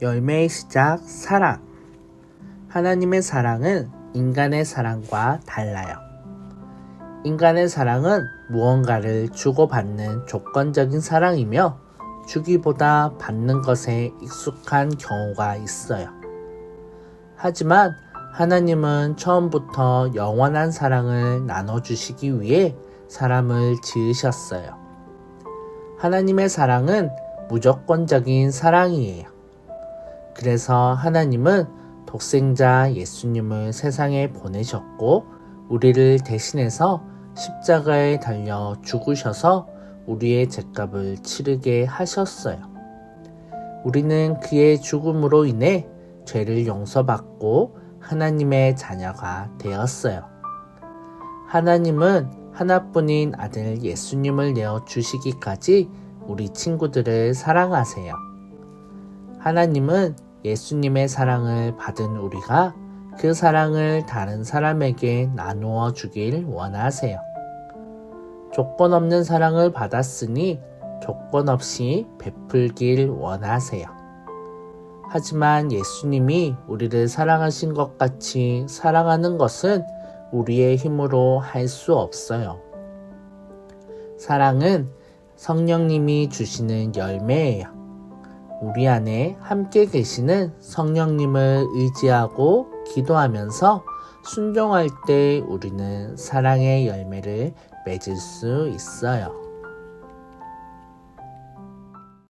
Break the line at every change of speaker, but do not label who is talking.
열매의 시작, 사랑. 하나님의 사랑은 인간의 사랑과 달라요. 인간의 사랑은 무언가를 주고받는 조건적인 사랑이며 주기보다 받는 것에 익숙한 경우가 있어요. 하지만 하나님은 처음부터 영원한 사랑을 나눠주시기 위해 사람을 지으셨어요. 하나님의 사랑은 무조건적인 사랑이에요. 그래서 하나님은 독생자 예수님을 세상에 보내셨고 우리를 대신해서 십자가에 달려 죽으셔서 우리의 죄값을 치르게 하셨어요. 우리는 그의 죽음으로 인해 죄를 용서받고 하나님의 자녀가 되었어요. 하나님은 하나뿐인 아들 예수님을 내어 주시기까지 우리 친구들을 사랑하세요. 하나님은 예수님의 사랑을 받은 우리가 그 사랑을 다른 사람에게 나누어 주길 원하세요. 조건 없는 사랑을 받았으니 조건 없이 베풀길 원하세요. 하지만 예수님이 우리를 사랑하신 것 같이 사랑하는 것은 우리의 힘으로 할 수 없어요. 사랑은 성령님이 주시는 열매예요. 우리 안에 함께 계시는 성령님을 의지하고 기도하면서 순종할 때 우리는 사랑의 열매를 맺을 수 있어요.